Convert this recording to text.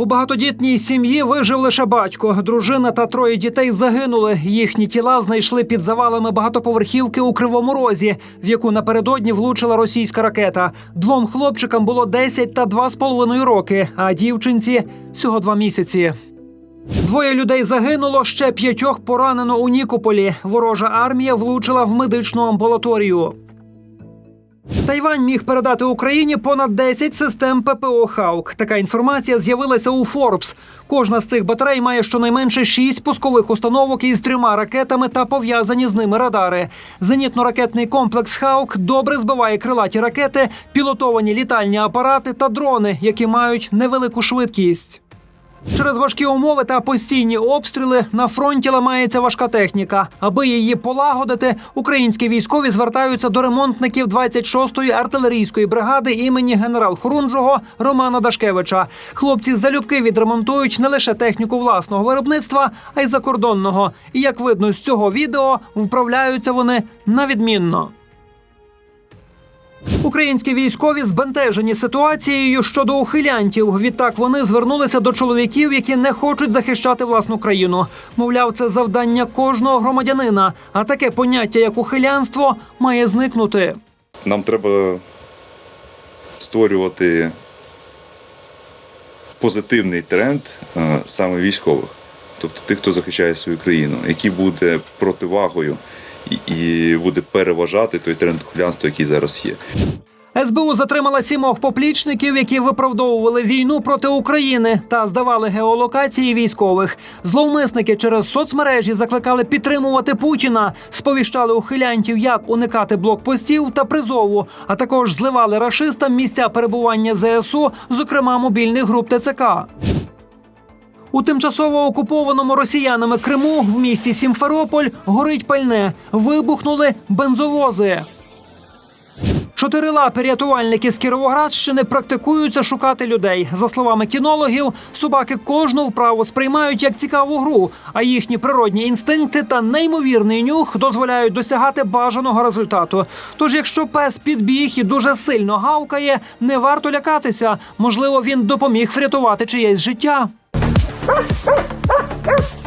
У багатодітній сім'ї вижив лише батько. Дружина та троє дітей загинули. Їхні тіла знайшли під завалами багатоповерхівки у Кривому Розі, в яку напередодні влучила російська ракета. Двом хлопчикам було 10 та 2,5 роки, а дівчинці всього два місяці. Двоє людей загинуло, ще п'ятьох поранено у Нікополі. Ворожа армія влучила в медичну амбулаторію. Тайвань міг передати Україні понад 10 систем ППО Хаук. Така інформація з'явилася у Forbes. Кожна з цих батарей має щонайменше 6 пускових установок із трьома ракетами та пов'язані з ними радари. Зенітно-ракетний комплекс Хаук добре збиває крилаті ракети, пілотовані літальні апарати та дрони, які мають невелику швидкість. Через важкі умови та постійні обстріли на фронті ламається важка техніка. Аби її полагодити, українські військові звертаються до ремонтників 26-ї артилерійської бригади імені генерал Хорунжого Романа Дашкевича. Хлопці залюбки відремонтують не лише техніку власного виробництва, а й закордонного. І як видно з цього відео, вправляються вони на відмінно. Українські військові збентежені ситуацією щодо ухилянтів. Відтак вони звернулися до чоловіків, які не хочуть захищати власну країну. Мовляв, це завдання кожного громадянина. А таке поняття, як ухилянство, має зникнути. Нам треба створювати позитивний тренд е, саме військових, тобто тих, хто захищає свою країну, який буде противагою і буде переважати той тренд хулянства, який зараз є. СБУ затримала сімох поплічників, які виправдовували війну проти України та здавали геолокації військових. Зловмисники через соцмережі закликали підтримувати Путіна, сповіщали ухилянтів, як уникати блокпостів та призову, а також зливали рашистам місця перебування ЗСУ, зокрема мобільних груп ТЦК. У тимчасово окупованому росіянами Криму в місті Сімферополь горить пальне. Вибухнули бензовози. Чотирилапі рятувальники з Кіровоградщини практикуються шукати людей. За словами кінологів, собаки кожну вправу сприймають як цікаву гру, а їхні природні інстинкти та неймовірний нюх дозволяють досягати бажаного результату. Тож, якщо пес підбіг і дуже сильно гавкає, не варто лякатися. Можливо, він допоміг врятувати чиєсь життя. ah, ah, ah, ah.